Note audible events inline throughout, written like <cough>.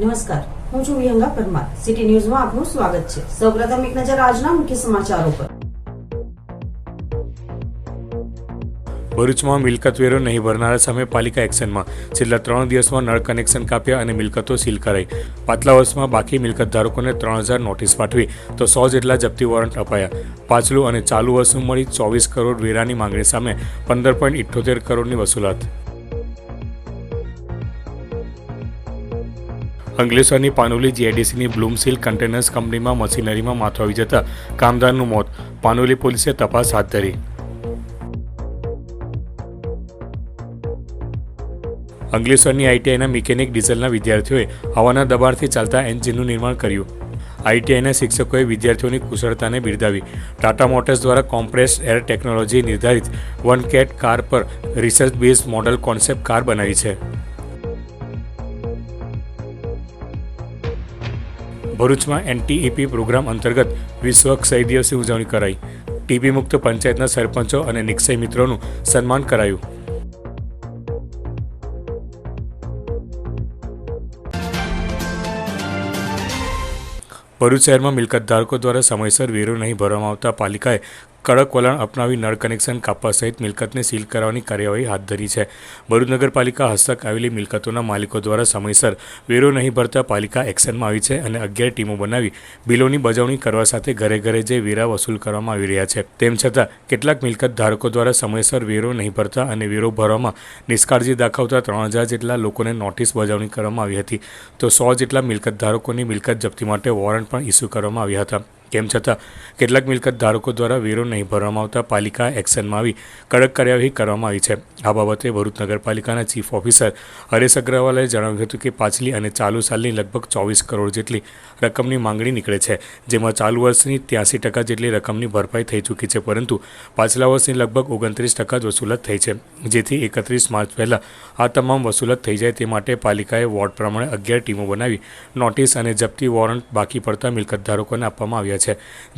નમસ્કાર, હું છું વિહંગા પરમાર. સિટી ન્યૂઝમાં આપનું સ્વાગત છે. સૌપ્રથમ એક નજર આજના મુખ્ય સમાચારો પર. ભરૂચમાં મિલકત વેરો નહીં ભરનારા સામે પાલિકા એક્શનમાં. છેલ્લા ત્રણ દિવસમાં નળ કનેક્શન કાપ્યા અને મિલકતો સીલ કરાઈ. પાછલા વર્ષમાં બાકી મિલકત ધારકોને ત્રણ હજાર નોટિસ પાઠવી, તો સો જેટલા જપ્તી વોરંટ અપાયા. પાછલું અને ચાલુ વર્ષનું મળી ચોવીસ કરોડ વેરાની માંગણી સામે પંદર પોઈન્ટ ઇઠ્ઠોતેર કરોડની વસૂલાત. અંકલેશ્વરની પાનોલી જીઆઈડીસીની બ્લૂમસીલ કન્ટેનર્સ કંપનીમાં મશીનરીમાં માથું આવી જતા કામદારનું મોત, પાનોલી પોલીસે તપાસ હાથ ધરી. અંગલેશ્વરની આઈટીઆઈના મિકેનિક ડીઝલના વિદ્યાર્થીઓએ હવાના દબાણથી ચાલતા એન્જિનનું નિર્માણ કર્યું. આઈટીઆઈના શિક્ષકોએ વિદ્યાર્થીઓની કુશળતાને બિરદાવી. ટાટા મોટર્સ દ્વારા કોમ્પ્રેસ એર ટેકનોલોજી નિર્ધારિત વન કેટ કાર પર research base model concept car બનાવી છે. ભરૂચમાં એનટીઈપી પ્રોગ્રામ અંતર્ગત વિશ્વ ક્ષય દિવસની ઉજવણી કરાઈ. ટીબી મુક્ત પંચાયતના સરપંચો અને નિક્ષય મિત્રોનું સન્માન કરાયું. ભરૂચ શહેરમાં મિલકત ધારકો દ્વારા સમયસર વેરો નહીં ભરવામાં આવતા પાલિકાએ કડક વલણ અપનાવી નળ કનેક્શન કાપવા સહિત મિલકતને સીલ કરવાની કાર્યવાહી હાથ ધરી છે. ભરૂચ નગરપાલિકા હસ્તક આવેલી મિલકતોના માલિકો દ્વારા સમયસર વેરો નહીં ભરતા પાલિકા એક્શનમાં આવી છે અને અગિયાર ટીમો બનાવી બિલોની બજવણી કરવા સાથે ઘરે ઘરે જઈ વેરા વસૂલ કરવામાં આવી રહ્યા છે. તેમ છતાં, કેટલાક મિલકત ધારકો દ્વારા સમયસર વેરો નહીં ભરતા અને વેરો ભરવામાં નિષ્કાળજી દાખવતા ત્રણ હજાર જેટલા લોકોને નોટિસ બજાવણી કરવામાં આવી હતી. તો સો જેટલા મિલકત ધારકોની મિલકત જપ્તી માટે વોરંટ પણ ઇસ્યુ કરવામાં આવ્યા હતા. તેમ છતાં કેટલાક મિલકત ધારકો દ્વારા વેરો નહીં ભરવામાં આવતા પાલિકા એક્શનમાં આવી કડક કાર્યવાહી કરવામાં આવી છે. આ બાબતે ભરૂચ નગરપાલિકાના ચીફ ઓફિસર હરેશ અગ્રવાલે જણાવ્યું હતું કે પાછલી અને ચાલુ સાલની લગભગ ચોવીસ કરોડ જેટલી રકમની માંગણી નીકળે છે, જેમાં ચાલુ વર્ષની ત્યાસી ટકા જેટલી રકમની ભરપાઈ થઈ ચૂકી છે, પરંતુ પાછલા વર્ષની લગભગ ઓગણત્રીસ ટકા જ વસૂલત થઈ છે. જેથી એકત્રીસ માર્ચ પહેલાં આ તમામ વસૂલત થઈ જાય તે માટે પાલિકાએ વોર્ડ પ્રમાણે અગિયાર ટીમો બનાવી નોટિસ અને જપ્તી વોરંટ બાકી પડતા મિલકત ધારકોને આપવામાં આવ્યા છે.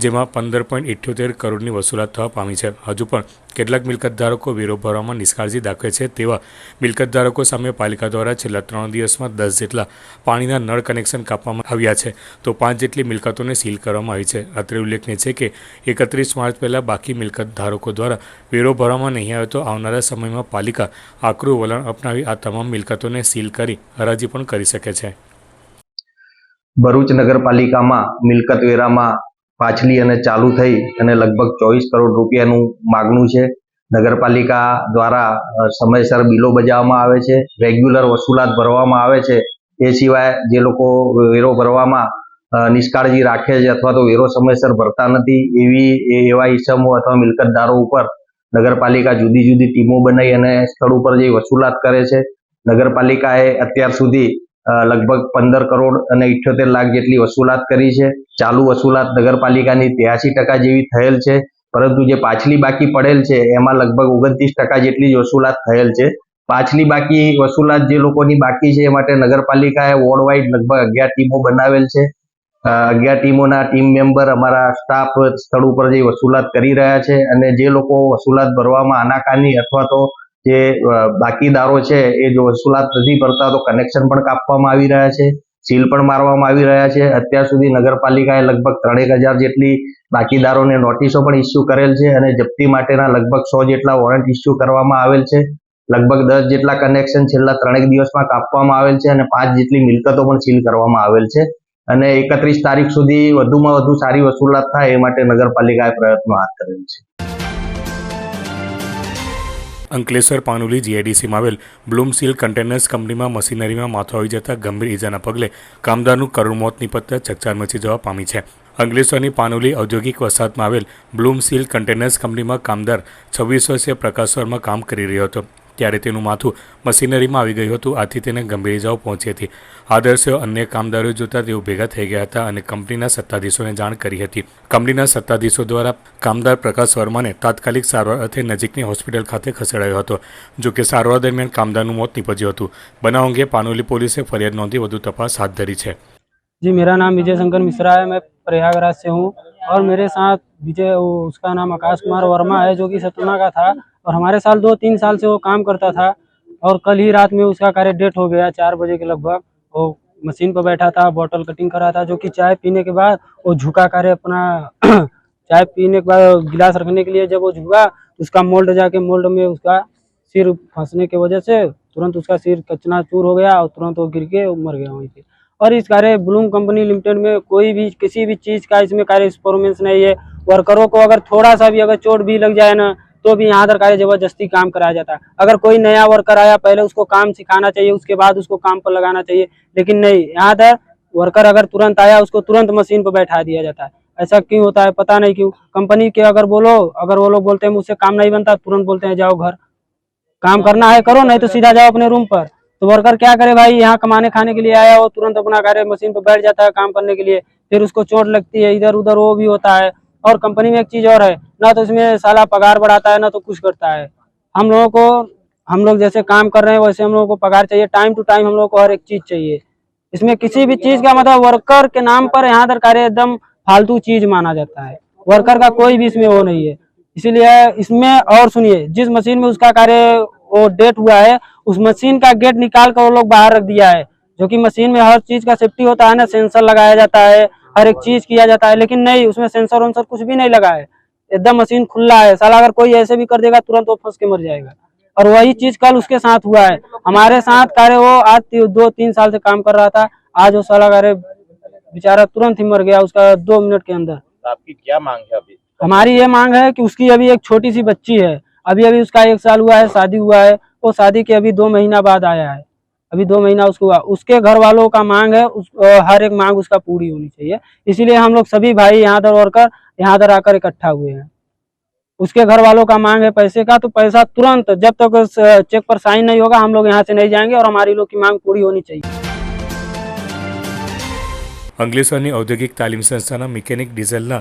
જેમાં પંદર પોઈન્ટ ઇઠ્યોતેર કરોડની વસૂલાત થવા પામી છે. હજુ પણ કેટલાક મિલકત ધારકો વેરો ભરવામાં નિષ્કાળજી દાખવે છે તેવા મિલકત ધારકો સામે પાલિકા દ્વારા છેલ્લા ત્રણ દિવસમાં દસ જેટલા પાણીના નળ કનેક્શન કાપવામાં આવ્યા છે. તો પાંચ જેટલી મિલકતોને સીલ કરવામાં આવી છે. અત્રે ઉલ્લેખનીય છે કે એકત્રીસ માર્ચ પહેલાં બાકી મિલકત ધારકો દ્વારા વેરો ભરવામાં નહીં આવે તો આવનારા સમયમાં પાલિકા આકરું વલણ અપનાવી આ તમામ મિલકતોને સીલ કરી હરાજી પણ કરી શકે છે. ભરૂચ નગરપાલિકામાં મિલકત વેરામાં પાછલી અને ચાલુ થઈ અને લગભગ ચોવીસ કરોડ રૂપિયાનું માગણું છે. નગરપાલિકા દ્વારા સમયસર બિલો બજાવવામાં આવે છે. રેગ્યુલર વસૂલાત ભરવામાં આવે છે. એ સિવાય જે લોકો વેરો ભરવામાં નિષ્કાળજી રાખે છે અથવા તો વેરો સમયસર ભરતા નથી, એવી એવા ઈસમો અથવા મિલકતદારો ઉપર નગરપાલિકા જુદી જુદી ટીમો બનાવી અને સ્થળ ઉપર જઈ વસૂલાત કરે છે. નગરપાલિકાએ અત્યાર સુધી લગભગ પંદર કરોડ અને ઇઠ્યોતેર લાખ જેટલી વસૂલાત કરી છે. ચાલુ વસૂલાત નગરપાલિકાની ત્યાસી ટકા જેવી થયેલ છે. પરંતુ જે પાછલી બાકી પડેલ છે, એમાં લગભગ ઓગણત્રીસ ટકા જેટલી જ વસૂલાત થયેલ છે. પાછલી બાકી વસૂલાત જે લોકોની બાકી છે, એ માટે નગરપાલિકાએ વોર્ડ વાઇડ લગભગ અગિયાર ટીમો બનાવેલ છે. અગિયાર ટીમોના ટીમ મેમ્બર અમારા સ્ટાફ સ્થળ ઉપર જઈ વસૂલાત કરી રહ્યા છે અને જે લોકો વસૂલાત ભરવામાં આનાકાની અથવા તો જે બાકીદારો છે, એ જો વસૂલાત નથી કરતા તો કનેક્શન પણ કાપવામાં આવી રહ્યા છે, સીલ પણ મારવામાં આવી રહ્યા છે. અત્યાર સુધી નગરપાલિકાએ લગભગ ત્રણેક હજાર જેટલી બાકીદારોને નોટિસો પણ ઇસ્યુ કરેલ છે અને જપ્તી માટેના લગભગ સો જેટલા વોરંટ ઇસ્યુ કરવામાં આવેલ છે. લગભગ દસ જેટલા કનેક્શન છેલ્લા ત્રણેક દિવસમાં કાપવામાં આવેલ છે અને પાંચ જેટલી મિલકતો પણ સીલ કરવામાં આવેલ છે. અને એકત્રીસ તારીખ સુધી વધુમાં વધુ સારી વસૂલાત થાય એ માટે નગરપાલિકાએ પ્રયત્નો હાથ ધરેલ છે. અંકલેશ્વર પાનુલી જીઆઈડીસીમાં આવેલ બ્લૂમસીલ કન્ટેનર્સ કંપનીમાં મશીનરીમાં માથું આવી જતા ગંભીર ઈજાના પગલે કામદારનું કરુણ મોત નીપજતા ચકચાર મચી જવા પામી છે. અંકલેશ્વરની પાનુલી ઔદ્યોગિક વસાહતમાં આવેલ બ્લૂમસીલ કન્ટેનર્સ કંપનીમાં કામદાર છવ્વીસ વર્ષીય પ્રકાશવરમાં કામ કરી રહ્યો હતો. ત્યારે તેનું માથું મશીનરીમાં આવી ગયું હતું આથી તેને ગંભીર ઇજાઓ પહોંચી હતી આ દ્રશ્યો અન્ય કામદારો જોતા તેઓ ભેગા થઈ ગયા હતા અને કંપનીના સત્તાધીશોને જાણ કરી હતી કંપનીના સત્તાધીશો દ્વારા કામદાર પ્રકાશ વર્માને તાત્કાલિક સારવાર અર્થે નજીકની હોસ્પિટલ ખાતે ખસેડાયો હતો જો કે સારવાર દરમિયાન કામદારનું મોત નીપજ્યું હતું બનાવ અંગે પાનોલી પોલીસે ફરિયાદ નોંધી વધુ તપાસ હાથ ધરી છે जी मेरा नाम विजय शंकर मिश्रा है मैं प्रयागराज से हूँ और मेरे साथ विजय वो उसका नाम आकाश कुमार वर्मा है जो कि सतना का था और हमारे साल दो, तीन साल से वो काम करता था और कल ही रात में उसका कार्य डेट हो गया चार बजे के लगभग। वो मशीन पर बैठा था बॉटल कटिंग कर रहा था, जो कि चाय पीने के बाद वो झुका कार्य अपना <clears throat> चाय पीने के बाद गिलास रखने के लिए जब वो झुका तो उसका मोल्ड जाके मोल्ड में उसका सिर फंसने की वजह से तुरंत उसका सिर कचना चूर हो गया और तुरंत वो गिर के मर गया वहीं पे और इस कार्य ब्लूम कंपनी लिमिटेड में कोई भी, किसी भी चीज़ का इसमें कार्य परफॉर्मेंस नहीं है। वर्करों को अगर थोड़ा सा भी अगर चोट भी लग जाए ना तो भी यहाँ कार्य ज़बरदस्ती काम कराया जाता है। अगर कोई नया वर्कर आया, पहले उसको काम सिखाना चाहिए, उसके बाद उसको काम पर लगाना चाहिए, लेकिन नहीं, यहाँ पर वर्कर अगर तुरंत आया, उसको तुरंत मशीन पर बैठा दिया जाता है। ऐसा क्यों होता है, पता नहीं क्यों? कंपनी के अगर बोलो, अगर वो लोग बोलते हैं, मुझसे काम नहीं बनता, तुरंत बोलते हैं, जाओ घर। काम करना है, करो, नहीं तो सीधा जाओ अपने रूम पर। तो वर्कर क्या करे भाई, यहाँ कमाने खाने के लिए आया, वो तुरंत अपना कार्य मशीन पर बैठ जाता है काम करने के लिए। फिर उसको चोट लगती है इधर उधर वो भी होता है। और कंपनी में एक चीज़ और है, ना तो इसमें साला पगार बढ़ाता है, ना तो कुछ करता है। हम लोगों को, हम लोग जैसे काम कर रहे हैं, वैसे हम लोगों को पगार चाहिए टाइम टू टाइम हम लोग को हर एक चीज़ चाहिए। इसमें किसी भी चीज़ का मतलब वर्कर के नाम पर यहाँ तक कार्य एकदम फालतू चीज़ माना जाता है। वर्कर का कोई भी इसमें वो नहीं है। इसीलिए इसमें और सुनिए, जिस मशीन में उसका कार्य वो डेट हुआ है, उस मशीन का गेट निकाल कर वो लोग बाहर रख दिया है। जो कि मशीन में हर चीज़ का सेफ्टी होता है ना सेंसर लगाया जाता है हर एक चीज़ किया जाता है लेकिन नहीं उसमें सेंसर वेंसर कुछ भी नहीं लगा है। एकदम मशीन खुला है। साला अगर कोई ऐसे भी कर देगा तुरंत वो फंस के मर जाएगा। और वही चीज़ कल उसके साथ हुआ है। हमारे साथ कार्य वो आज दो तीन साल से काम कर रहा था। आज वो साला कार्य बेचारा तुरंत ही मर गया उसका दो मिनट के अंदर। तो आपकी क्या मांग है अभी? हमारी ये मांग है कि उसकी अभी एक छोटी सी बच्ची है। अभी अभी उसका एक साल हुआ है शादी हुआ है। वो शादी के अभी दो महीना बाद आया है। अभी दो महीना उसको हुआ उसके घर वालों का मांग है उस अ, हर एक मांग उसका पूरी होनी चाहिए इसीलिए हम लोग सभी भाई यहाँ दर वर्कर यहाँ दर आकर इकट्ठा हुए हैं उसके घर वालों का मांग है पैसे का तो पैसा तुरंत जब तक उस, अ, चेक पर साइन नहीं होगा हम लोग यहाँ से नहीं जाएंगे और हमारी लोग की मांग पूरी होनी चाहिए અંકલેશ્વરની ઔદ્યોગિક તાલીમ સંસ્થાના મિકેનિક ડીઝલના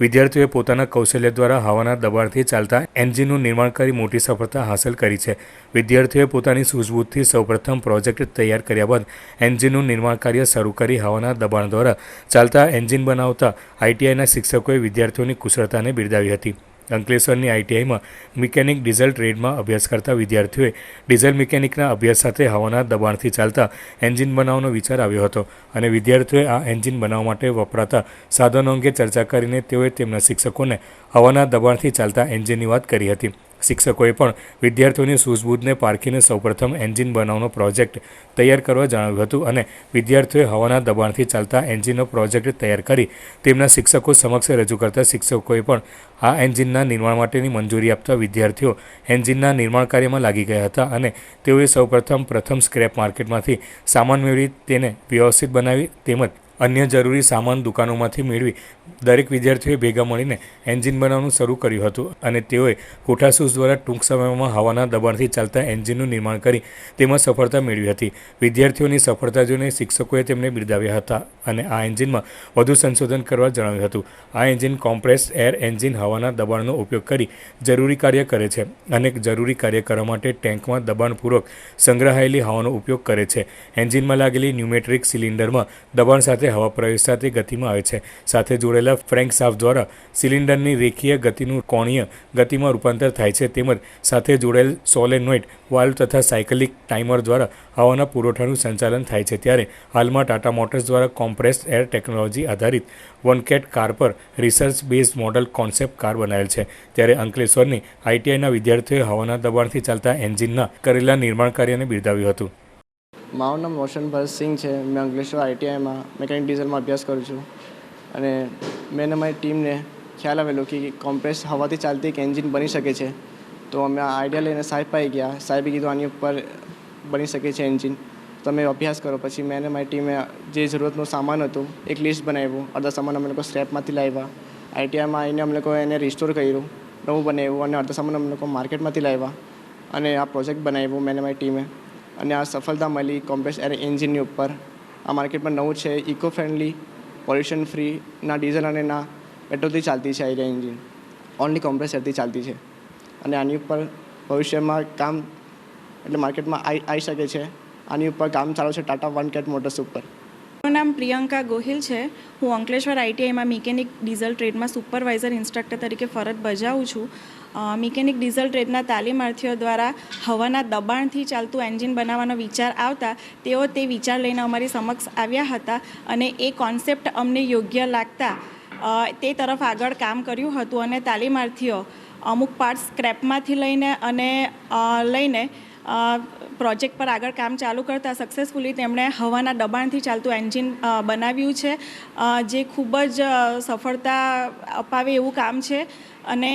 વિદ્યાર્થીઓએ પોતાના કૌશલ્ય દ્વારા હવાના દબાણથી ચાલતા એન્જિનનું નિર્માણ કરી મોટી સફળતા હાંસલ કરી છે. વિદ્યાર્થીઓએ પોતાની સૂઝબૂઝથી સૌપ્રથમ પ્રોજેક્ટ તૈયાર કર્યા બાદ એન્જિનનું નિર્માણ કાર્ય શરૂ કરી હવાના દબાણ દ્વારા ચાલતા એન્જિન બનાવતા આઈટીઆઈના શિક્ષકોએ વિદ્યાર્થીઓની કુશળતાને બિરદાવી હતી. અંકલેશ્વરની આઈટીઆઈમાં મિકેનિક ડીઝલ ટ્રેડમાં અભ્યાસ કરતા વિદ્યાર્થીઓએ ડીઝલ મિકેનિકના અભ્યાસ સાથે હવાના દબાણથી ચાલતા એન્જિન બનાવવાનો વિચાર આવ્યો હતો અને વિદ્યાર્થીઓએ આ એન્જિન બનાવવા માટે વપરાતા સાધનો અંગે ચર્ચા કરીને તેઓએ તેમના શિક્ષકોને હવાના દબાણથી ચાલતા એન્જિનની વાત કરી હતી. શિક્ષકોએ પણ વિદ્યાર્થીઓની સૂઝબૂઝને પારખીને સૌપ્રથમ એન્જિન બનાવવાનો પ્રોજેક્ટ તૈયાર કરવા જણાવ્યું હતું અને વિદ્યાર્થીઓએ હવાના દબાણથી ચાલતા એન્જિનનો પ્રોજેક્ટ તૈયાર કરી તેમના શિક્ષકો સમક્ષ રજૂ કરતા શિક્ષકોએ પણ આ એન્જિનના નિર્માણ માટેની મંજૂરી આપતા વિદ્યાર્થીઓ એન્જિનના નિર્માણ કાર્યમાં લાગી ગયા હતા અને તેઓએ સૌપ્રથમ પ્રથમ સ્ક્રેપ માર્કેટમાંથી સામાન મેળવી તેને વ્યવસ્થિત બનાવી તેમજ અન્ય જરૂરી સામાન દુકાનોમાંથી મેળવી દરેક વિદ્યાર્થીઓએ ભેગા મળીને એન્જિન બનાવવાનું શરૂ કર્યું હતું અને તેઓએ કોઠાસૂઝ દ્વારા ટૂંક સમયમાં હવાના દબાણથી ચાલતા એન્જિનનું નિર્માણ કરી તેમાં સફળતા મેળવી હતી. વિદ્યાર્થીઓની સફળતા જોઈને શિક્ષકોએ તેમને બિરદાવ્યા હતા અને આ એન્જિનમાં વધુ સંશોધન કરવા જણાવ્યું હતું. આ એન્જિન કોમ્પ્રેસ એર એન્જિન હવાના દબાણનો ઉપયોગ કરી જરૂરી કાર્ય કરે છે અને જરૂરી કાર્ય કરવા માટે ટેન્કમાં દબાણપૂર્વક સંગ્રહાયેલી હવાનો ઉપયોગ કરે છે. એન્જિનમાં લાગેલી ન્યુમેટ્રિક સિલિન્ડરમાં દબાણ સાથે હવા પ્રવેશ સાથે ગતિમાં આવે છે. સાથે જોડેલા ફ્રેન્ક સાફ દ્વારા સિલિન્ડરની રેખીય ગતિનું કોણીય ગતિમાં રૂપાંતર થાય છે. તેમજ સાથે જોડેલ સોલેનોઇડ વાલ્વ તથા સાયકલિક ટાઈમર દ્વારા હવાના પુરવઠાનું સંચાલન થાય છે. ત્યારે હાલમાં ટાટા મોટર્સ દ્વારા કોમ્પ્રેસ્ડ એર ટેકનોલોજી આધારિત વનકેટ કાર પર research base model concept car બનાવેલ છે. ત્યારે અંકલેશ્વરની આઈટીઆઈના વિદ્યાર્થીઓએ હવાના દબાણથી ચાલતા એન્જિનના કરેલા નિર્માણ કાર્યને બિરદાવ્યું હતું. મારું નામ રોશન ભરત સિંહ છે. મેં અંકલેશ્વર આઈટીઆઈમાં મેકેનિક ડીઝલમાં અભ્યાસ કરું છું. અને મેં મારી ટીમને ખ્યાલ આવેલો કે કોમ્પ્રેસ હવાથી ચાલતી એક એન્જિન બની શકે છે. તો અમે આ આઈડિયા લઈને સાહેબ પાસે ગયા. સાહેબે કીધું, આની ઉપર બની શકે છે એન્જિન તમે અભ્યાસ કરો પછી મેં અને મારી ટીમે જે જરૂરતનો સામાન હતો, એક લિસ્ટ બનાવ્યું. અડધા સામાન અમે લોકો સ્ટેપમાંથી લાવ્યા. આઈટીઆઈમાં આવીને અમે લોકો એને રિસ્ટોર કર્યું. નવું બનાવ્યું અને અડધા સામાન અમે લોકો માર્કેટમાંથી લાવ્યા. અને આ પ્રોજેક્ટ બનાવ્યો મેં અને મારી ટીમે. અને આ સફળતા મળી કોમ્પ્રેસ એર એન્જિનની ઉપર. આ માર્કેટમાં નવું છે ઇકો ફ્રેન્ડલી પોલ્યુશન ફ્રી ના ડીઝલ અને ના પેટ્રોલથી ચાલતી છે આ એન્જિન. ઓનલી કોમ્પ્રેસ એરથી ચાલતી છે. અને આની ઉપર ભવિષ્યમાં કામ એટલે માર્કેટમાં આવી શકે છે. આની ઉપર કામ ચાલુ છે ટાટા વન કેટ મોટર્સ ઉપર. મારું નામ પ્રિયંકા ગોહિલ છે. હું અંકલેશ્વર આઈટીઆઈમાં મિકેનિક ડીઝલ ટ્રેડમાં સુપરવાઇઝર ઇન્સ્ટ્રક્ટર તરીકે ફરજ બજાવું છું. મિકેનિક ડીઝલ ટ્રેડના તાલીમાર્થીઓ દ્વારા હવાના દબાણથી ચાલતું એન્જિન બનાવવાનો વિચાર આવતા તેઓ તે વિચાર લઈને અમારી સમક્ષ આવ્યા હતા અને એ કોન્સેપ્ટ અમને યોગ્ય લાગતા તે તરફ આગળ કામ કર્યું હતું અને તાલીમાર્થીઓ અમુક પાર્ટ સ્ક્રેપમાંથી લઈને અને લઈને પ્રોજેક્ટ પર આગળ કામ ચાલુ કરતાં સક્સેસફુલી તેમણે હવાના દબાણથી ચાલતું એન્જિન બનાવ્યું છે. જે ખૂબ જ સફળતા અપાવે એવું કામ છે. અને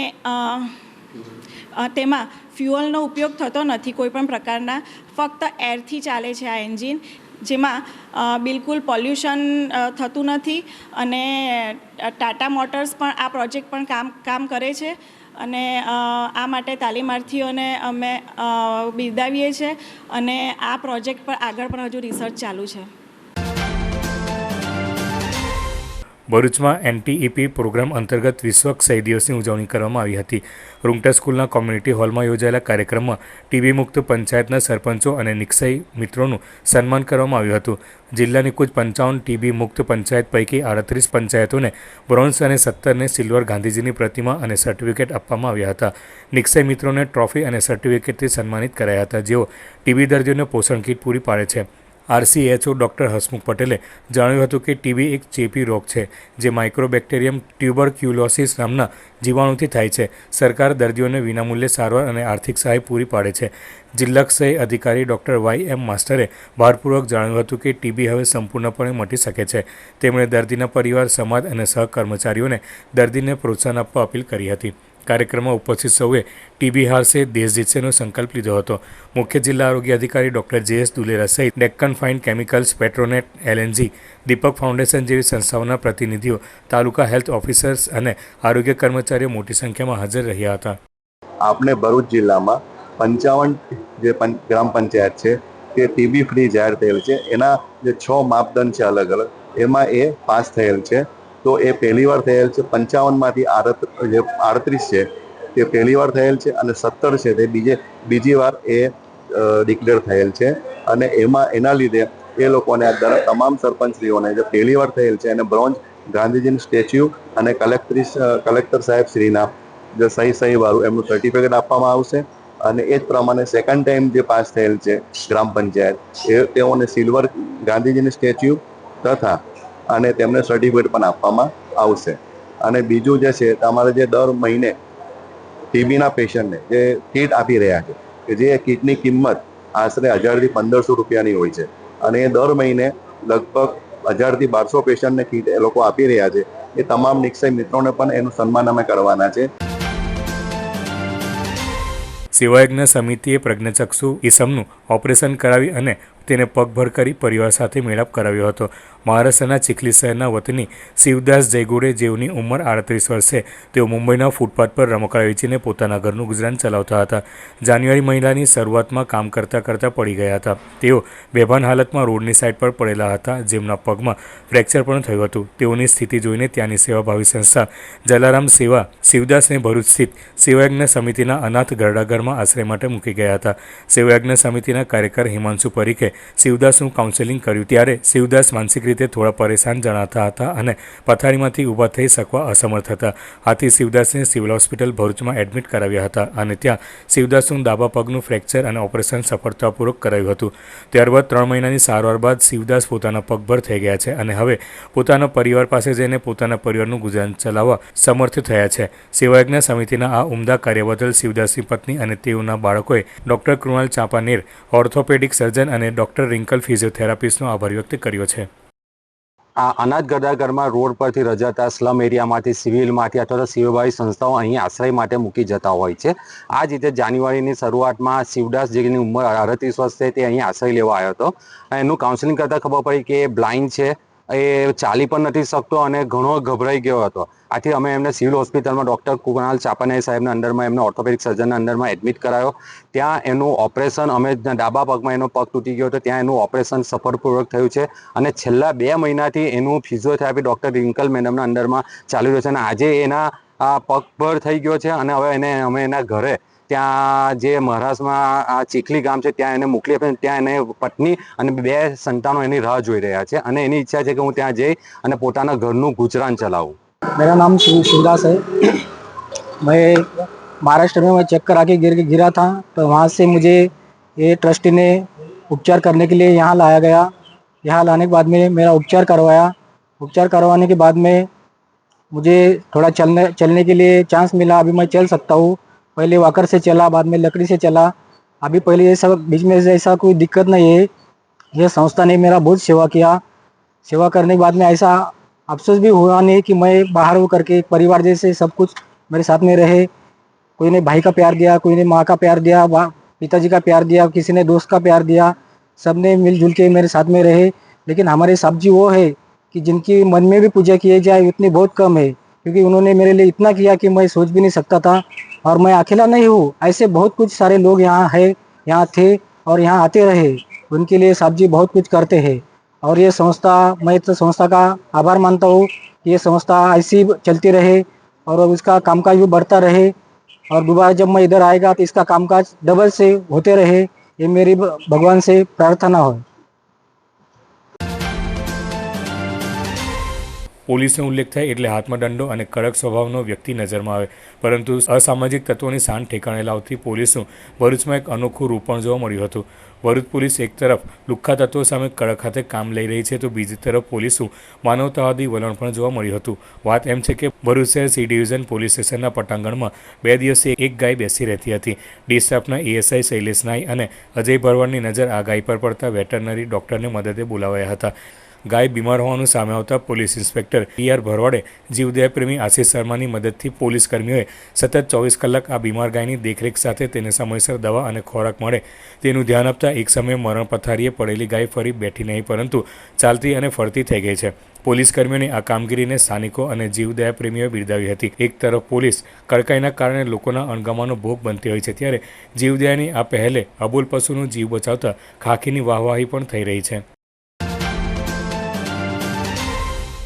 તેમાં ફ્યુઅલનો ઉપયોગ થતો નથી કોઈપણ પ્રકારના. ફક્ત એરથી ચાલે છે આ એન્જિન, જેમાં બિલકુલ પોલ્યુશન થતું નથી અને ટાટા મોટર્સ પણ આ પ્રોજેક્ટ પણ કામ કામ કરે છે. અને આ માટે તાલીમાર્થીઓને અમે બિરદાવીએ છીએ અને આ પ્રોજેક્ટ પર આગળ પણ હજુ રિસર્ચ ચાલુ છે. ભરૂચમાં એનટીઈપી પ્રોગ્રામ અંતર્ગત વિશ્વ ક્ષય દિવસની ઉજવણી કરવામાં આવી હતી. રૂંગટા સ્કૂલના કોમ્યુનિટી હોલમાં યોજાયેલા કાર્યક્રમમાં ટીબી મુક્ત પંચાયતના સરપંચો અને નિક્ષય મિત્રોનું સન્માન કરવામાં આવ્યું હતું. જિલ્લાની કુલ પંચાવન ટીબી મુક્ત પંચાયત પૈકી આડત્રીસ પંચાયતોને બ્રોન્ઝ અને સત્તરને સિલ્વર ગાંધીજીની પ્રતિમા અને સર્ટિફિકેટ આપવામાં આવ્યા હતા. નિક્ષય મિત્રોને ટ્રોફી અને સર્ટિફિકેટથી સન્માનિત કરાયા હતા. જેઓ ટીબી દર્દીઓને પોષણ કીટ પૂરી પાડે છે. આરસીએચઓ ડૉક્ટર હસમુખ પટેલે જણાવ્યું હતું કે ટીબી એક ચેપી રોગ છે, જે માઇક્રોબેક્ટેરિયમ ટ્યુબરક્યુલોસિસ નામના જીવાણુથી થાય છે. સરકાર દર્દીઓને વિનામૂલ્યે સારવાર અને આર્થિક સહાય પૂરી પાડે છે. જિલ્લાક્ષય અધિકારી ડૉક્ટર વાય એમ માસ્ટરે ભારપૂર્વક જણાવ્યું હતું કે ટીબી હવે સંપૂર્ણપણે મટી શકે છે. તેમણે દર્દીના પરિવાર, સમાજ અને સહકર્મચારીઓને દર્દીને પ્રોત્સાહન આપવા અપીલ કરી હતી. કાર્યક્રમમાં ઉપસ્થિત સૌએ ટીબી હારશે દેશ જીતશેનો સંકલ્પ લીધો હતો. મુખ્ય જિલ્લા આરોગ્ય અધિકારી ડોક્ટર જે એસ દુલેરા સહિત Deccan fine chemicals, Petronet, LNG, Deepak foundation જેવી સંસ્થાઓના પ્રતિનિધિઓ, તાલુકા હેલ્થ ઓફિસર્સ અને આરોગ્ય કર્મચારીઓ મોટી સંખ્યામાં હાજર રહ્યા હતા. આપણે ભરૂચ જિલ્લામાં પંચાવન જે ગ્રામ પંચાયત છે, તે ટીબી ફ્રી જાહેર થયેલ છે. એના જે છ માપદંડ છે અલગ અલગ એમાં એ પાસ થયેલ છે. તો એ પહેલી વાર થયેલ છે. પંચાવનમાંથી આડત, જે આડત્રીસ છે, તે પહેલી વાર થયેલ છે અને સત્તર છે, તે બીજે, બીજી વાર એ ડિક્લેર થયેલ છે. અને એમાં, એના લીધે એ લોકોને આ તમામ સરપંચશ્રીઓને જે પહેલી વાર થયેલ છે, એને બ્રોન્ઝ ગાંધીજીનું સ્ટેચ્યુ અને કલેક્ટરી કલેક્ટર સાહેબ શ્રીના જે સહી સહી વાળું એમનું સર્ટિફિકેટ આપવામાં આવશે. અને એ જ પ્રમાણે સેકન્ડ ટાઈમ જે પાસ થયેલ છે ગ્રામ પંચાયત, એ તેઓને સિલ્વર ગાંધીજીની સ્ટેચ્યુ તથા અને તેમને સર્ટિફિકેટ પણ આપવામાં આવશે. અને બીજું જે છે, તમારે જે દર મહિને ટીબીના પેશન્ટને જે કીટ આપી રહ્યા છે, કે જે કીટની કિંમત આશરે હજારથી પંદરસો રૂપિયાની હોય છે. અને એ દર મહિને લગભગ હજારથી બારસો પેશન્ટને કીટ એ લોકો આપી રહ્યા છે. એ તમામ નિક્ષય મિત્રોને પણ એનું સન્માન અમે કરવાના છે. સેવાયજ્ઞ સમિતિએ પ્રજ્ઞચક્ષુ ઈસમનું ઓપરેશન કરાવી અને તેને પગભર કરી પરિવાર સાથે મેળાપ કરાવ્યો હતો. મહારાષ્ટ્રના ચીખલી શહેરના વતની શિવદાસ જયગોડે જેઓની ઉંમર આડત્રીસ વર્ષે, તેઓ મુંબઈના ફૂટપાથ પર રમકડા વેચીને પોતાના ઘરનું ગુજરાન ચલાવતા હતા. જાન્યુઆરી મહિનાની શરૂઆતમાં કામ કરતાં કરતાં પડી ગયા હતા. તેઓ બેભાન હાલતમાં રોડની સાઇડ પર પડેલા હતા, જેમના પગમાં ફ્રેક્ચર પણ થયું હતું. તેઓની સ્થિતિ જોઈને ત્યાંની સેવાભાવી સંસ્થા જલારામ સેવા, શિવદાસને ભરૂચ સ્થિત સેવાયજ્ઞ સમિતિના અનાથ ગરડાઘરમાં આશ્રય માટે મૂકી ગયા હતા. સેવાયજ્ઞ સમિતિના કાર્યકર હિમાંશુ પરીખે શિવદાસનું કાઉન્સેલિંગ કર્યું. ત્યારે શિવદાસ માનસિક રીતે થોડા પરેશાન જણાતા હતા અને પથારીમાંથી ઊભા થઈ શકવા અસમર્થ હતા. આથી શિવદાસને સિવિલ હોસ્પિટલ ભરૂચમાં એડમિટ કરાવ્યા હતા અને ત્યાં શિવદાસનું ડાબા પગનું ફ્રેક્ચર અને ઓપરેશન સફળતાપૂર્વક કરાયું હતું. ત્યારબાદ ત્રણ મહિનાની સારવાર બાદ શિવદાસ પોતાના પગભર થઈ ગયા છે અને હવે પોતાના પરિવાર પાસે જઈને પોતાના પરિવારનું ગુજરાન ચલાવવા સમર્થ થયા છે. સેવાયજ્ઞ સમિતિના આ ઉમદા કાર્ય બદલ શિવદાસની પત્ની અને તેઓના બાળકોએ doctor Krunal Champaner, orthopaedic surgeon અને ડોક્ટર રિંકલ ફિઝિયોથેરાપિસ્ટનો આભાર વ્યક્ત કર્યો છે. આ અનાજ ગરદાગરમાં રોડ પરથી રજાતા સ્લમ એરિયામાંથી સિવિલમાંથી અથવા તો સેવાભાવી સંસ્થાઓ અહીં આશ્રય માટે મૂકી જતા હોય છે. આ જ રીતે જાન્યુઆરીની શરૂઆતમાં શિવદાસ જેની ઉંમર અડત્રીસ વર્ષ છે તે અહીં આશ્રય લેવા આવ્યો હતો. એનું કાઉન્સેલિંગ કરતાં ખબર પડી કે બ્લાઇન્ડ છે. એ ચાલી પણ નથી શકતો અને ઘણો ગભરાઈ ગયો હતો. આથી અમે એમને સિવિલ હોસ્પિટલમાં ડૉક્ટર કુણાલ ચાપાને સાહેબના અંડરમાં, એમને ઓર્થોપેડિક સર્જનના અંડરમાં એડમિટ કરાયો. ત્યાં એનું ઓપરેશન અમે ડાબા પગમાં એનો પગ તૂટી ગયો હતો, ત્યાં એનું ઓપરેશન સફળપૂર્વક થયું છે. અને છેલ્લા બે મહિનાથી એનું ફિઝિયોથેરાપી ડૉક્ટર રિંકલ મેડમના અંડરમાં ચાલી રહ્યો છે. અને આજે એના પગ પર થઈ ગયો છે અને હવે એને, અમે એના ઘરે ત્યાં જે મહારાષ્ટ્રમાં આ ચીખલી ગામ છે ત્યાં એને મોકલી આપે ત્યાં એને પત્ની અને બે સંતાનો એની રાહ જોઈ રહ્યા છે અને એની ઈચ્છા છે કે હું ત્યાં જઈ અને પોતાના ઘરનું ગુજરાન ચલાવું मेरा नाम शिव शिवदास है मैं महाराष्ट्र में मैं चेक करा के गिर गिरा था तो वहाँ से मुझे ये ट्रस्टी ने उपचार करने के लिए यहाँ लाया गया यहाँ लाने के बाद में मेरा उपचार करवाया उपचार करवाने के बाद में मुझे थोड़ा चलने चलने के लिए चांस मिला अभी मैं चल सकता हूँ पहले वाकर से चला, बाद में लकड़ी से चला। अभी पहले सब बीच में ऐसा कोई दिक्कत नहीं है। यह संस्था ने मेरा बहुत सेवा किया। सेवा करने के बाद में ऐसा अफसोस भी हुआ नहीं कि मैं बाहर हो करके परिवार जैसे सब कुछ मेरे साथ में रहे। कोई ने भाई का प्यार दिया, कोई ने माँ का प्यार दिया पिताजी का प्यार दिया, किसी ने दोस्त का प्यार दिया। सबने मिलजुल के मेरे साथ में रहे। लेकिन हमारे साहब जी वो है कि जिनकी मन में भी पूजा किए जाए, उतनी बहुत कम है। क्योंकि उन्होंने मेरे लिए इतना किया कि मैं सोच भी नहीं सकता था और मैं अकेला नहीं हूँ। ऐसे बहुत कुछ सारे लोग यहाँ है, यहाँ थे और यहाँ आते रहे। उनके लिए साहब जी बहुत कुछ करते हैं। और ये संस्था, मैं तो संस्था का आभार मानता हूँ कि ये संस्था ऐसी चलती रहे और उसका कामकाज भी बढ़ता रहे। और दोबारा जब मैं इधर आएगा तो इसका कामकाज डबल से होते रहे। ये मेरी भगवान से प्रार्थना हो। પોલીસનો ઉલ્લેખ થાય એટલે હાથમાં દંડો અને કડક સ્વભાવનો વ્યક્તિ નજરમાં આવે. પરંતુ અસામાજિક તત્વોની શાન ઠેકાણે લાવતી પોલીસનું ભરૂચમાં એક અનોખું રૂપ પણ જોવા મળ્યું હતું. ભરૂચ પોલીસ એક તરફ લુખ્ખા તત્વો સામે કડક હાથે કામ લઈ રહી છે તો બીજી તરફ પોલીસનું માનવતાવાદી વલણ પણ જોવા મળ્યું હતું. વાત એમ છે કે ભરૂચ શહેર સી ડિવિઝન પોલીસ સ્ટેશનના પટાંગણમાં બે દિવસે એક ગાય બેસી રહેતી હતી. ડીસ્ટાફના એએસઆઈ શૈલેષ નાય અને અજય ભરવાડની નજર આ ગાય પર પડતા વેટરનરી ડૉક્ટરને મદદે બોલાવાયા હતા. ગાય બીમાર હોવાનું સામે આવતા પોલીસ ઇન્સ્પેક્ટર પી આર ભરવાડે જીવદયાપ્રેમી આશિષ શર્માની મદદથી પોલીસ કર્મીઓએ સતત ચોવીસ કલાક આ બીમાર ગાયની દેખરેખ સાથે તેને સમયસર દવા અને ખોરાક મળે. તેનું ધ્યાન આપતા એક સમયે મરણ પથારીએ પડેલી ગાય ફરી બેઠી નહીં, પરંતુ ચાલતી અને ફરતી થઈ ગઈ છે. પોલીસ કર્મીઓની આ કામગીરીને સ્થાનિકો અને જીવદયા પ્રેમીઓએ બિરદાવી હતી. એક તરફ પોલીસ કડકાઈના કારણે લોકોના અણગમાનો ભોગ બનતી હોય છે, ત્યારે જીવદયાની આ પહેલે અબોલ પશુનું જીવ બચાવતા ખાખીની વાહવાહી પણ થઈ રહી છે.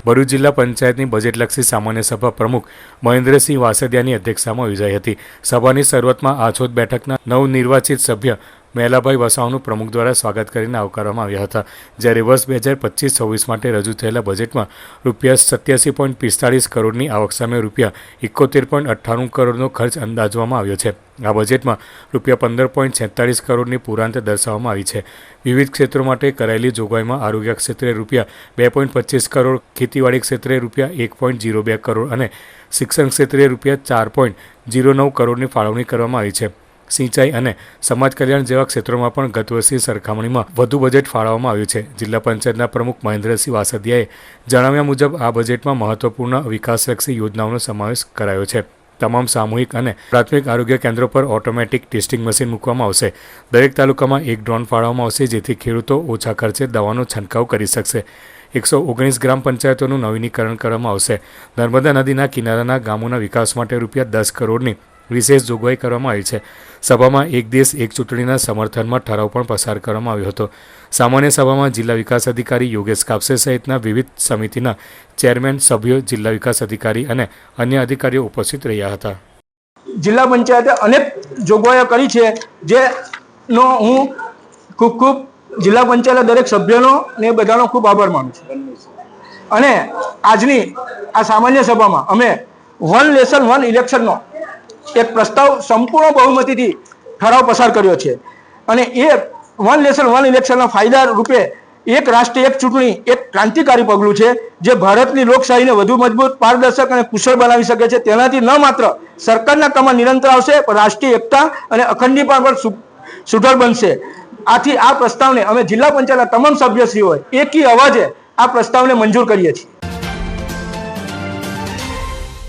ભરૂચ જિલ્લા પંચાયતની બજેટલક્ષી સામાન્ય સભા પ્રમુખ મહેન્દ્રસિંહ વાસદિયાની અધ્યક્ષતામાં યોજાઈ હતી. સભાની શરૂઆતમાં આછોદ બેઠકના નવનિર્વાચિત સભ્ય મહેલાભાઈ વસાવાનું પ્રમુખ દ્વારા સ્વાગત કરીને આવકારવામાં આવ્યા હતા. જ્યારે વર્ષ બે હજાર પચીસ છવ્વીસ માટે રજૂ થયેલા બજેટમાં રૂપિયા સત્યાસી પોઈન્ટ પિસ્તાળીસ કરોડની આવક સામે રૂપિયા એકોતેર પોઈન્ટ અઠ્ઠાણું કરોડનો ખર્ચ અંદાજવામાં આવ્યો છે. આ બજેટમાં રૂપિયા પંદર પોઈન્ટ છેતાળીસ કરોડની પુરાંત દર્શાવવામાં આવી છે. વિવિધ ક્ષેત્રો માટે કરાયેલી જોગવાઈમાં આરોગ્ય ક્ષેત્રે રૂપિયા બે પોઈન્ટ પચીસ કરોડ, ખેતીવાડી ક્ષેત્રે રૂપિયા એક પોઈન્ટ જીરો બે કરોડ અને શિક્ષણ ક્ષેત્રે રૂપિયા ચાર પોઈન્ટ જીરો નવ કરોડની ફાળવણી કરવામાં આવી છે. સિંચાઈ અને સમાજ કલ્યાણ જેવા ક્ષેત્રોમાં પણ ગત વર્ષની સરખામણીમાં વધુ બજેટ ફાળવવામાં આવ્યું છે. જિલ્લા પંચાયતના પ્રમુખ મહેન્દ્રસિંહ વાસદિયાએ જણાવ્યા મુજબ આ બજેટમાં મહત્વપૂર્ણ વિકાસલક્ષી યોજનાઓનો સમાવેશ કરાયો છે. તમામ સામૂહિક અને પ્રાથમિક આરોગ્ય કેન્દ્રો પર ઓટોમેટિક ટેસ્ટિંગ મશીન મૂકવામાં આવશે. દરેક તાલુકામાં એક ડ્રોન ફાળવવામાં આવશે, જેથી ખેડૂતો ઓછા ખર્ચે દવાનો છંટકાવ કરી શકશે. એકસો ઓગણીસ ગ્રામ પંચાયતોનું નવીનીકરણ કરવામાં આવશે. નર્મદા નદીના કિનારાના ગામોના વિકાસ માટે રૂપિયા દસ કરોડની વિશેષ જોગવાઈ કરવામાં આવી છે. સભામાં એક દેશ એક ચૂંટણીના સમર્થનમાં ઠરાવ પણ પસાર કરવામાં આવ્યો હતો. સામાન્ય સભામાં જિલ્લા વિકાસ અધિકારી યોગેશ કાપસે સહિતના વિવિધ સમિતિના ચેરમેન, સભ્યો, જિલ્લા વિકાસ અધિકારી અને અન્ય અધિકારીઓ ઉપસ્થિત રહ્યા હતા. જિલ્લા પંચાયતે અનેક જોગવાઈઓ કરી છે, જેનો હું ખૂબ ખૂબ જિલ્લા પંચાયતના દરેક સભ્યનો ને બધાનો ખૂબ આભાર માનું છું. અને આજની આ સામાન્ય સભામાં અમે વન લેસન વન ઇલેક્શનનો એક પ્રસ્તાવ સંપૂર્ણ બહુમતીથી ઠરાવ પસાર કર્યો છે. અને એ વન લેસન વન ઇલેક્શનના ફાયદા રૂપે એક રાષ્ટ્ર, એક ચૂંટણી, એક ક્રાંતિકારી પગલું છે, જે ભારતની લોકશાહીને વધુ મજબૂત, પારદર્શક અને કુશળ બનાવી શકે છે. તેનાથી ન માત્ર સરકારના કામમાં નિરંતર આવશે, પણ રાષ્ટ્રીય એકતા અને અખંડીપણ પણ સુઢળ બનશે. આથી આ પ્રસ્તાવને અમે જિલ્લા પંચાયતના તમામ સભ્યશ્રીઓએ એકી અવાજે આ પ્રસ્તાવને મંજૂર કરીએ છીએ.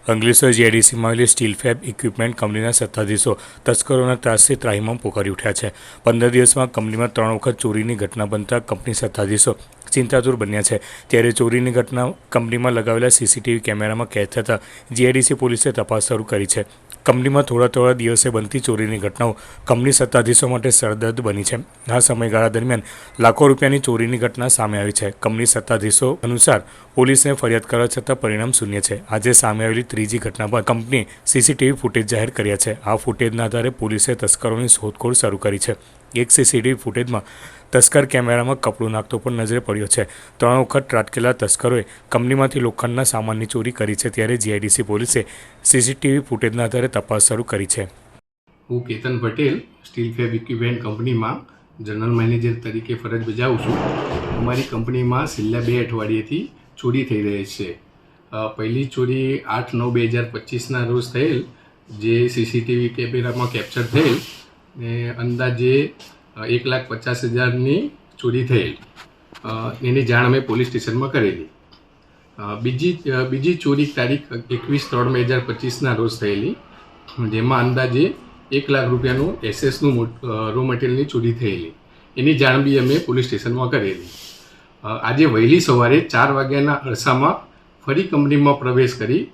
અંગલેશ્વર જીઆઈડીસીમાં આવેલી સ્ટીલ ફેબ ઇક્વિપમેન્ટ કંપનીના સત્તાધીશો તસ્કરોના ત્રાસથી ત્રાહીમાં પોકારી ઉઠ્યા છે. પંદર દિવસમાં કંપનીમાં ત્રણ વખત ચોરીની ઘટના બનતા કંપની સત્તાધીશો ચિંતાતુર બન્યા છે. ત્યારે ચોરીની ઘટના કંપનીમાં લગાવેલા સીસીટીવી કેમેરામાં કેદ થતાં જીઆઈડીસી પોલીસે તપાસ શરૂ કરી છે. કંપનીમાં થોડા થોડા દિવસે બનતી ચોરીની ઘટનાઓ કંપની સત્તાધીશો માટે સરદર્દ બની છે. આ સમયગાળા દરમિયાન લાખો રૂપિયાની ચોરીની ઘટના સામે આવી છે. કંપની સત્તાધીશો અનુસાર પોલીસને ફરિયાદ કરવા છતાં પરિણામ શૂન્ય છે. આજે સામે આવેલી ત્રીજી ઘટના બાદ કંપનીએ સીસીટીવી ફૂટેજ જાહેર કર્યા છે. આ ફૂટેજના આધારે પોલીસે તસ્કરોની શોધખોળ શરૂ કરી છે. એક સીસીટીવી ફૂટેજમાં તસ્કર કેમેરામાં કપડું નાખતો પણ નજરે પડ્યો છે. ત્રણ વખત ત્રાટકેલા તસ્કરોએ કંપનીમાંથી લોખંડના સામાનની ચોરી કરી છે ત્યારે જીઆઈડીસી પોલીસે સીસીટીવી ફૂટેજના આધારે તપાસ શરૂ કરી છે. હું Ketan Patel, steel fab equipment કંપનીમાં જનરલ મેનેજર તરીકે ફરજ બજાવું છું. અમારી કંપનીમાં છેલ્લા બે અઠવાડિયેથી ચોરી થઈ રહી છે. પહેલી ચોરી આઠ નવ બે હજાર પચીસના રોજ થયેલ, જે સીસીટીવી કેમેરામાં કેપ્ચર થયેલ ને અંદાજે એક લાખ પચાસ હજારની ચોરી થયેલ. એની જાણ અમે પોલીસ સ્ટેશનમાં કરેલી. બીજી બીજી ચોરી તારીખ એકવીસ ત્રણ બે હજાર પચીસના રોજ થયેલી. જેમાં અંદાજે એક લાખ રૂપિયાનું એસએસનું રો મટીરિયલની ચોરી થયેલી. એની જાણ બી અમે પોલીસ સ્ટેશનમાં કરેલી. આજે વહેલી સવારે ચાર વાગ્યાના અરસામાં ફરી કંપનીમાં પ્રવેશ કરી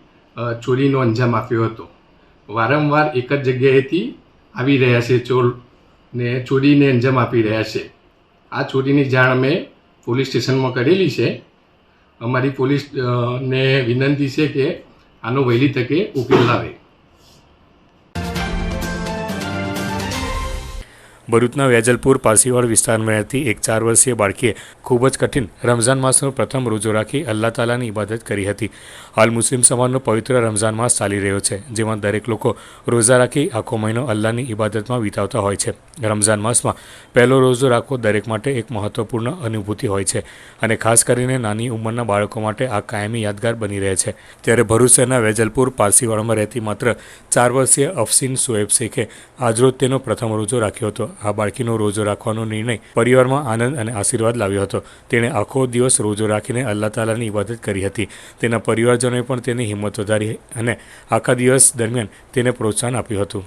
ચોરીનો અંજામ આપ્યો હતો. વારંવાર એક જ જગ્યાએથી આવી રહ્યા છે ચોર ને ચોરીને અંજામ આપી રહ્યા છે. આ ચોરીની જાણ અમે પોલીસ સ્ટેશનમાં કરેલી છે. અમારી પોલીસ ને વિનંતી છે કે આનો વહેલી તકે ઉકેલ લાવે. ભરૂચના વેજલપુર પારસીવાડ વિસ્તારમાં રહેતી એક ચાર વર્ષીય બાળકીએ ખૂબ જ કઠિન રમઝાન માસનો પ્રથમ રોજો રાખી અલ્લાહ તાલાની ઇબાદત કરી હતી. હાલ મુસ્લિમ સમાજનો પવિત્ર રમઝાન માસ ચાલી રહ્યો છે, જેમાં દરેક લોકો રોજા રાખી આખો મહિનો અલ્લાહની ઇબાદતમાં વિતાવતા હોય છે. રમઝાન માસમાં પહેલો રોજો રાખવો દરેક માટે એક મહત્વપૂર્ણ અનુભૂતિ હોય છે અને ખાસ કરીને નાની ઉંમરના બાળકો માટે આ કાયમી યાદગાર બની રહે છે. ત્યારે ભરૂચ શહેરના વેજલપુર પારસીવાડામાં રહેતી માત્ર ચાર વર્ષીય અફસીન સોએબ શેખે આજરોજ તેનો પ્રથમ રોજો રાખ્યો હતો. આ બાળકીનો રોજો રાખવાનો નિર્ણય પરિવારમાં આનંદ અને આશીર્વાદ લાવ્યો હતો. તેણે આખો દિવસ રોજો રાખીને અલ્લાહ તાલાની ઇબાદત કરી હતી. તેના પરિવારજનોએ પણ તેની હિંમત વધારી અને આખા દિવસ દરમિયાન તેને પ્રોત્સાહન આપ્યું હતું.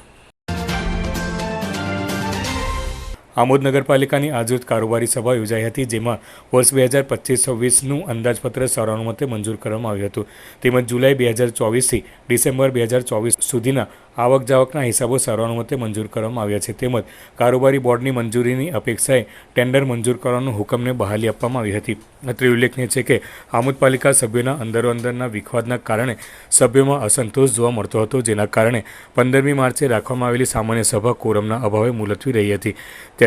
આમોદ નગરપાલિકાની આજરોજ કારોબારી સભા યોજાઈ હતી, જેમાં વર્ષ બે હજાર પચીસ છવ્વીસનું અંદાજપત્ર સર્વાનુમતે મંજૂર કરવામાં આવ્યું હતું. તેમજ જુલાઈ બે હજાર ચોવીસથી ડિસેમ્બર બે હજાર ચોવીસ સુધીના આવક જાવકના હિસાબો સર્વાનુમતે મંજૂર કરવામાં આવ્યા છે. તેમજ કારોબારી બોર્ડની મંજૂરીની અપેક્ષાએ ટેન્ડર મંજૂર કરવાનો હુકમને બહાલી આપવામાં આવી હતી. અત્રે ઉલ્લેખનીય છે કે, આમોદ પાલિકા સભ્યોના અંદરો અંદરના વિખવાદના કારણે સભ્યોમાં અસંતોષ જોવા મળતો હતો, જેના કારણે પંદરમી માર્ચે રાખવામાં આવેલી સામાન્ય સભા કોરમના અભાવે મુલતવી રહી હતી.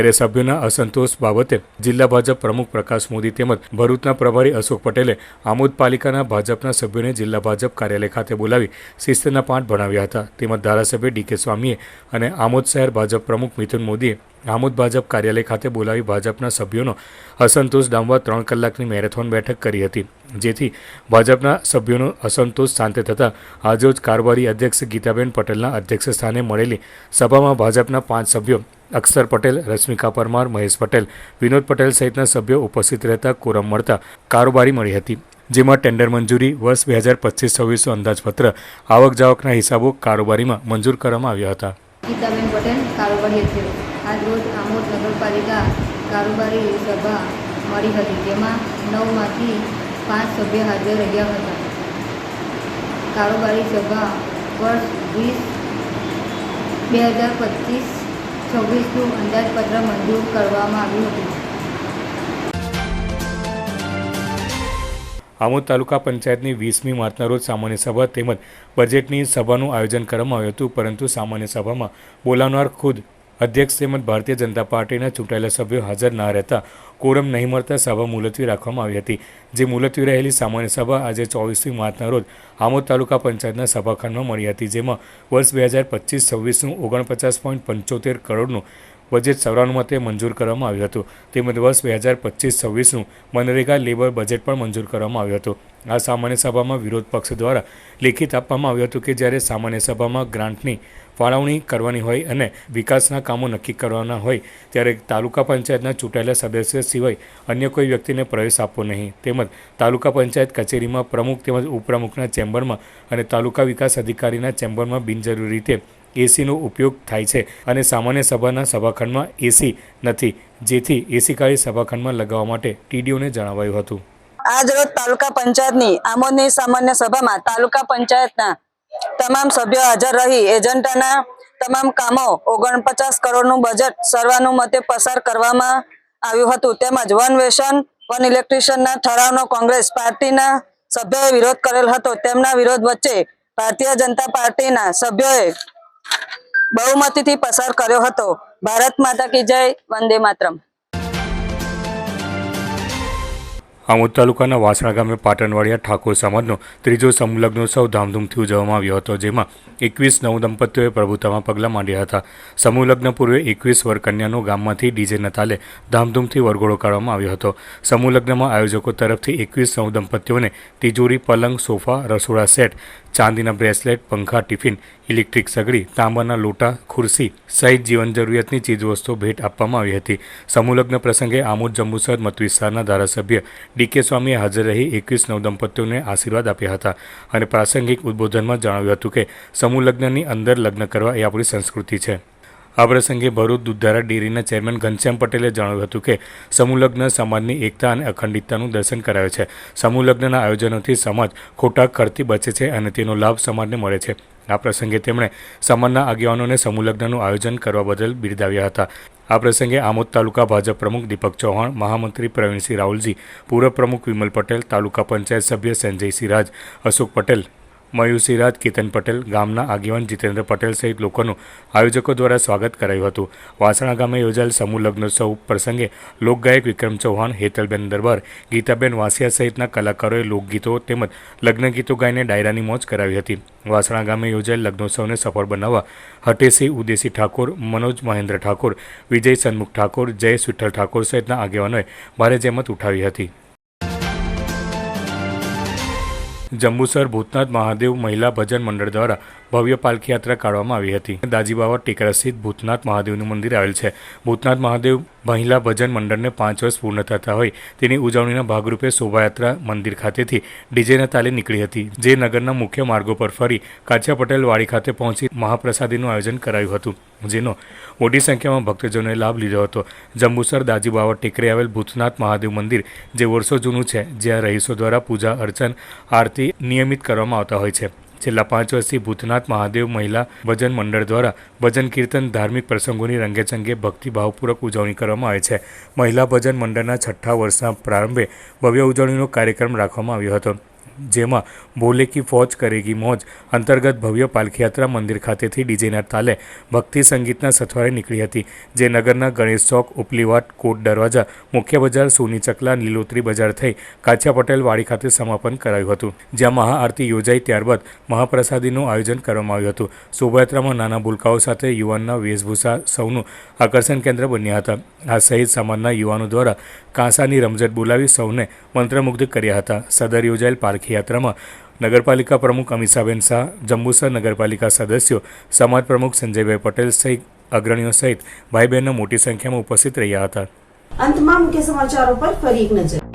ત્યારે સભ્યોના અસંતોષ બાબતે જિલ્લા ભાજપ પ્રમુખ પ્રકાશ મોદી તેમજ ભરૂચના પ્રભારી અશોક પટેલે આમોદ પાલિકાના ભાજપના સભ્યોને જિલ્લા ભાજપ કાર્યાલય ખાતે બોલાવી શિસ્તના પાઠ ભણાવ્યા હતા. તેમજ ધારાસભ્ય ડીકે સ્વામીએ અને આમોદ શહેર ભાજપ પ્રમુખ મિથુન મોદીએ આમોદ ભાજપ કાર્યાલય ખાતે બોલાવી ભાજપના સભ્યોનો અસંતોષ ડામવા ત્રણ કલાકની મેરેથોન બેઠક કરી હતી. જેથી ભાજપના સભ્યોનો અસંતોષ શાંત થતાં આજરોજ કારોબારી અધ્યક્ષ ગીતાબેન પટેલના અધ્યક્ષ સ્થાને મળેલી સભામાં ભાજપના પાંચ સભ્યો અક્ષર પટેલ, રશ્મિકા પરમાર, મહેશ પટેલ. વિનોદ પટેલ સહિતના સભ્યો ઉપસ્થિત રહેતા કોરમ મળતા કારોબારી મળી હતી. જેમાં ટેન્ડર મંજૂરી વર્ષ બે હજાર પચીસ છવ્વીસનું અંદાજપત્ર, આવક જાવકના હિસાબો કારોબારીમાં મંજૂર કરવામાં આવ્યા હતા. ગીતાબેન પટેલ, કારોબારી આજ રોજ આમોદ નગરપાલિકા કારોબારી સભા મળી હતી, જેમાં નવમાંથી પાંચ સભ્ય હાજર રહ્યા હતા. કારોબારી સભા વર્ષ વીસ બે હજાર પચીસ છવ્વીસનું અંદાજપત્ર મંજૂર કરવામાં આવ્યું હતું. આમોદ તાલુકા પંચાયતની વીસમી માર્ચના રોજ સામાન્ય સભા તેમજ બજેટની સભાનું આયોજન કરવામાં આવ્યું હતું, પરંતુ સામાન્ય સભામાં બોલાવનાર ખુદ અધ્યક્ષ તેમજ ભારતીય જનતા પાર્ટીના ચૂંટાયેલા સભ્યો હાજર ના રહેતા કોરમ નહીં મળતા સભા મુલતવી રાખવામાં આવી હતી. જે મુલતવી રહેલી સામાન્ય સભા આજે ચોવીસમી માર્ચના રોજ આમોદ તાલુકા પંચાયતના સભાખંડમાં મળી હતી, જેમાં વર્ષ બે હજાર પચીસ છવ્વીસનું ઓગણપચાસ પોઈન્ટ પંચોતેર કરોડનું બજેટ સર્વાનુમતે મંજૂર કરવામાં આવ્યું હતું. તેમજ વર્ષ બે હજાર પચીસ છવ્વીસનું મનરેગા લેબર બજેટ પણ મંજૂર કરવામાં આવ્યું હતું. આ સામાન્ય સભામાં વિરોધ પક્ષ દ્વારા લેખિત આપવામાં આવ્યું હતું કે જ્યારે સામાન્ય સભામાં ગ્રાન્ટની ફાળવણી કરવાની હોય અને વિકાસના કામો નક્કી કરવાના હોય, ત્યારે તાલુકા પંચાયતના ચૂંટાયેલા સદસ્ય સિવાય અન્ય કોઈ વ્યક્તિને પ્રવેશ આપવો નહીં. તેમજ તાલુકા પંચાયત કચેરીમાં પ્રમુખ તેમજ ઉપપ્રમુખના ચેમ્બરમાં અને તાલુકા વિકાસ અધિકારીના ચેમ્બરમાં બિનજરૂરી રીતે એસીનો ઉપયોગ થાય છે અને સામાન્ય સભાના સભાખંડમાં એસી નથી, જેથી એસી કાળી સભાખંડમાં લગાવવા માટે ટીડીઓને જણાવાયું હતું. આજ રોજ તાલુકા પંચાયતની આમોદની સામાન્ય સભામાં તાલુકા પંચાયતના તમામ સભ્યો હાજર રહી એજન્ડાના તમામ કામો ઓગણપચાસ કરોડનું બજેટ સર્વાનુમતે પસાર કરવામાં આવ્યું હતું. તેમજ વન વેશન, વન ઇલેક્ટ્રિશિયનના ઠરાવનો કોંગ્રેસ પાર્ટીના સભ્યોએ વિરોધ કરેલ હતો. તેમના વિરોધ વચ્ચે ભારતીય જનતા પાર્ટીના સભ્યોએ બહુમતીથી પસાર કર્યો હતો. ભારત માતા કી જય, વંદે માતરમ. આમોદ તાલુકાના વાસણા ગામે પાટણવાડિયા ઠાકોર સમાજનો ત્રીજો સમૂહલગ્નોત્સવ ધામધૂમથી ઉજવવામાં આવ્યો હતો, જેમાં એકવીસ નવ દંપતીઓએ પ્રભુતામાં પગલાં માંડ્યા હતા. સમૂહલગ્ન પૂર્વે એકવીસ વરકન્યાનો ગામમાંથી ડીજેના તાલે ધામધૂમથી વરઘોડો કાઢવામાં આવ્યો હતો. સમૂહલગ્નમાં આયોજકો તરફથી એકવીસ નવ દંપતીઓને તિજોરી, પલંગ, સોફા, રસોડા સેટ, ચાંદીના બ્રેસલેટ, પંખા, ટિફિન ઇલેક્ટ્રિક સગડી, તાંબાના લોટા, ખુરશી સહિત જીવન જરૂરિયાતની ચીજવસ્તુઓ ભેટ આપવામાં આવી હતી. સમૂહલગ્ન પ્રસંગે આમોદ જંબુસર મત વિસ્તારના ધારાસભ્ય ડીકે સ્વામીએ હાજર રહી એકવીસ નવ દંપતીઓને આશીર્વાદ આપ્યા હતા અને પ્રાસંગિક ઉદ્બોધનમાં જણાવ્યું હતું કે સમૂહલગ્નની અંદર લગ્ન કરવા એ આપણી સંસ્કૃતિ છે. આ પ્રસંગે ભરૂચ દુધારા ડેરીના ચેરમેન ઘનશ્યામ પટેલે જણાવ્યું હતું કે સમૂહલગ્ન સમાજની એકતા અને અખંડિતતાનું દર્શન કરાવે છે. સમૂહલગ્નના આયોજનોથી સમાજ ખોટા ખર્ચથી બચે છે અને તેનો લાભ સમાજને મળે છે. આ પ્રસંગે તેમણે સમાજના આગેવાનોને સમૂહલગ્નનું આયોજન કરવા બદલ બિરદાવ્યા હતા. આ પ્રસંગે આમોદ તાલુકા ભાજપ પ્રમુખ દીપક ચૌહાણ, મહામંત્રી પ્રવીણસિંહ રાહુલજી, પૂર્વ પ્રમુખ વિમલ પટેલ, તાલુકા પંચાયત સભ્ય સંજયસિંહ રાજ, અશોક પટેલ મયુરસિંહ રાજ, કેતન પટેલ ગામના આગેવાન જીતેન્દ્ર પટેલ સહિત લોકોનું આયોજકો દ્વારા સ્વાગત કરાયું હતું. વાસણા ગામે યોજાયેલ સમૂહ લગ્નોત્સવ પ્રસંગે લોકગાયક વિક્રમ ચૌહાણ, હેતલબેન દરબાર, ગીતાબેન વાસિયા સહિતના કલાકારોએ લોકગીતો તેમજ લગ્નગીતો ગાઈને ડાયરાની મોજ કરાવી હતી. વાસણા ગામે યોજાયેલ લગ્નોત્સવને સફળ બનાવવા હટેસી ઉદેસી ઠાકોર, મનોજ મહેન્દ્ર ઠાકોર, વિજય સન્મુખ ઠાકોર જયેશ વિઠ્ઠલ ઠાકોર સહિતના આગેવાનોએ ભારે જહેમત ઉઠાવી હતી. જંબુસર ભૂતનાથ મહાદેવ મહિલા ભજન મંડળ દ્વારા ભવ્ય પાલખી યાત્રા કાઢવામાં આવી હતી. દાજીબાવા ટેકરા સ્થિત ભૂતનાથ મહાદેવનું મંદિર આવેલ છે. ભૂતનાથ મહાદેવ મહિલા ભજન મંડળને પાંચ વર્ષ પૂર્ણ થતા હોય તેની ઉજવણીના ભાગરૂપે શોભાયાત્રા મંદિર ખાતેથી ડીજેના તાલે નીકળી હતી, જે નગરના મુખ્ય માર્ગો પર ફરી કાચિયા પટેલ વાડી ખાતે પહોંચી મહાપ્રસાદીનું આયોજન કરાયું હતું, જેનો મોટી સંખ્યામાં ભક્તજનોએ લાભ લીધો હતો. જંબુસર દાજીબાવા ટેકરે આવેલ ભૂતનાથ મહાદેવ મંદિર, જે વર્ષો જૂનું છે, જ્યાં રહીશો દ્વારા પૂજા અર્ચન, આરતી નિયમિત કરવામાં આવતા હોય છે. છેલ્લા પાંચ વર્ષથી ભૂતનાથ મહાદેવ મહિલા ભજન મંડળ દ્વારા ભજન કીર્તન ધાર્મિક પ્રસંગોની રંગેચંગે ભક્તિભાવપૂર્વક ઉજવણી કરવામાં આવે છે. મહિલા ભજન મંડળના છઠ્ઠા વર્ષના પ્રારંભે ભવ્ય ઉજવણીનો કાર્યક્રમ રાખવામાં આવ્યો હતો. જેમાં બોલે કી ફોજ કરેગી મોજ. અંતર્ગત ભવ્ય પાલખીયાત્રા મંદિર ખાતેથી ડીજેના તાલે ભક્તિ સંગીતના સથવારે નીકળી હતી, જે નગરના ગણેશ ચોક, ઉપલીવાટ, કોટ દરવાજા, મુખ્ય બજાર, સોની લીલોતરી બજાર થઈ કાછા પટેલ વાડી ખાતે સમાપન કરાયું હતું. જ્યાં મહાઆરતી યોજાઈ ત્યારબાદ મહાપ્રસાદીનું આયોજન કરવામાં આવ્યું હતું. શોભાયાત્રામાં નાના ભૂલકાઓ સાથે યુવાનના વેશભૂષા સૌનું આકર્ષણ કેન્દ્ર બન્યા હતા. આ સહિત સમાજના યુવાનો દ્વારા કાંસાની રમઝટ બોલાવી સૌને મંત્રમુગ્ધ કર્યા હતા. સદર યોજાયેલ પારખી યાત્રામાં નગરપાલિકા પ્રમુખ અમિષાબેન શાહ, જંબુસર નગરપાલિકા સદસ્યો, સમાજ પ્રમુખ સંજયભાઈ પટેલ સહિત અગ્રણીઓ સહિત ભાઈ બહેનો મોટી સંખ્યામાં ઉપસ્થિત રહ્યા હતા. અંતમાં મુખ્ય સમાચારો પર ફરી એક નજર.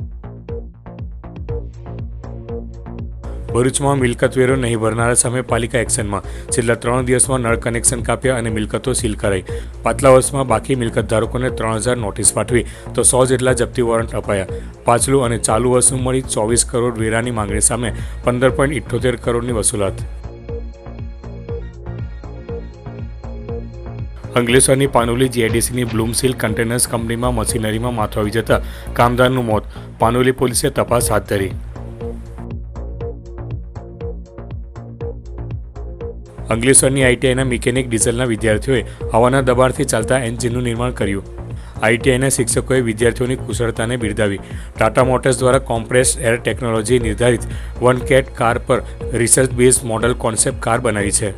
ભરૂચમાં મિલકત વેરો નહીં ભરનારા સામે પાલિકા એક્શનમાં. છેલ્લા ત્રણ દિવસમાં નળ કનેક્શન કાપ્યા અને મિલકતો સીલ કરાઈ. પાછલા વર્ષમાં બાકી મિલકત ધારકોને ત્રણ હજાર નોટિસ પાઠવી, તો સો જેટલા જપ્તી વોરંટ અપાયા. પાછલું અને ચાલુ વર્ષનું મળી ચોવીસ કરોડ વેરાની માંગણી સામે પંદર પોઈન્ટ ઇઠ્ઠોતેર કરોડની વસૂલાત. અંગલેશ્વરની પાનોલી જીઆઈડીસીની બ્લૂમસીલ કન્ટેનર્સ કંપનીમાં મશીનરીમાં માથો આવી જતા કામદારનું મોત, પાનોલી પોલીસે તપાસ હાથ ધરી. અંકલેશ્વરની આઈટીઆઈના મિકેનિક ડીઝલના વિદ્યાર્થીઓએ હવાના દબાણથી ચાલતા એન્જિનનું નિર્માણ કર્યું. આઈટીઆઈના શિક્ષકોએ વિદ્યાર્થીઓની કુશળતાને બિરદાવી. ટાટા મોટર્સ દ્વારા કોમ્પ્રેસ એર ટેકનોલોજી નિર્ધારિત વન કેટ કાર પર research base model concept car બનાવી છે.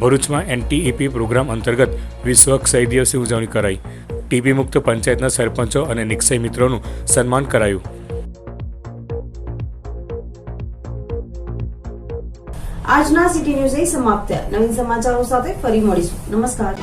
ભરૂચમાં એનટીઈપી પ્રોગ્રામ અંતર્ગત વિશ્વ ક્ષય દિવસની ઉજવણી કરાઈ. ટીબી મુક્ત પંચાયતના સરપંચો અને નિક્ષય મિત્રોનું સન્માન કરાયું. આજના સિટી ન્યૂઝ સમાપ્ત નવીન સમાચારો સાથે ફરી મળીશું. નમસ્કાર.